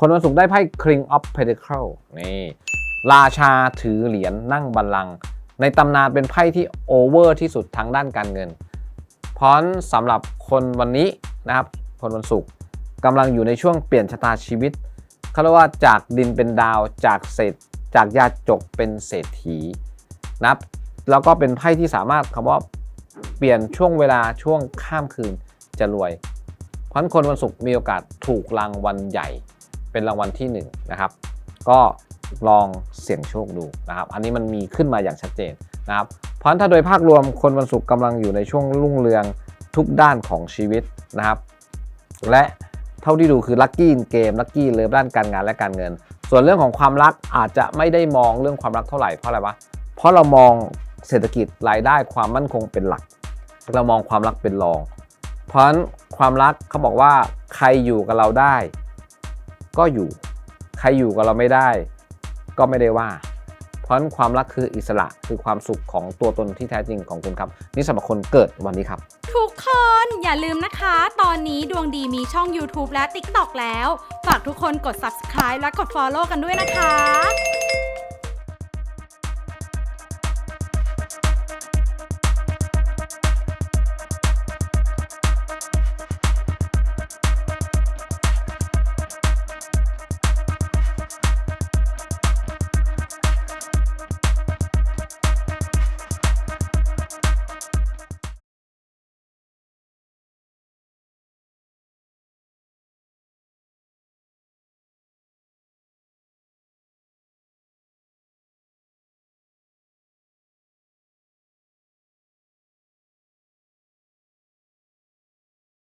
คนวันศุกร์ได้ไพ่ King of Pentacle นี่ราชาถือเหรียญนั่งบัลลังก์ในตำนานเป็นไพ่ที่โอเวอร์ที่สุดทางด้านการเงินพราะฉะนั้นสำหรับคนวันนี้นะครับ คนวันศุกร์กำลังอยู่ในช่วงเปลี่ยนชะตาชีวิตเขาเรียกว่าจากดินเป็นดาวจากเศษจากยาจกเป็นเศรษฐีนะครับแล้วก็เป็นไพ่ที่สามารถคำว่าเปลี่ยนช่วงเวลาช่วงข้ามคืนจะรวย เพราะคนวันศุกร์มีโอกาสถูกรางวัลใหญ่ เป็นรางวัลที่1นงนะครับก็ลองเสี่ยงโชคดูนะครับอันนี้มันมีขึ้นมาอย่างชัดเจนนะครับเพราะฉะนั้นถ้าโดยภาพรวมคนวันศุกร์กำลังอยู่ในช่วงรุ่งเรืองทุกด้านของชีวิตนะครับและเท่าที่ดูคือลัคกี้เกมลัคกี้เลิฟด้านการงานและการเงิน ส่วนเรื่องของความรักอาจจะไม่ได้มองเรื่องความรักเท่าไหร่เพราะอะไรวะเพราะเรามองเศรษฐกิจรายได้ความมั่นคงเป็นหลัก เรามองความรักเป็นรอง เพราะฉะนั้นความรักเขาบอกว่าใครอยู่กับเราได้ ก็อยู่ ใครอยู่กับเราไม่ได้ ก็ไม่ได้ว่า เพราะะนั้นความรักคืออิสระคือความสุขของตัวตนที่แท้จริงของคุณครับ นี่สำหรับคนเกิดวันนี้ครับ ทุกคนอย่าลืมนะคะ ตอนนี้ดวงดีมีช่อง YouTube และ TikTok แล้ว ฝากทุกคนกด subscribe และกด follow กันด้วยนะคะ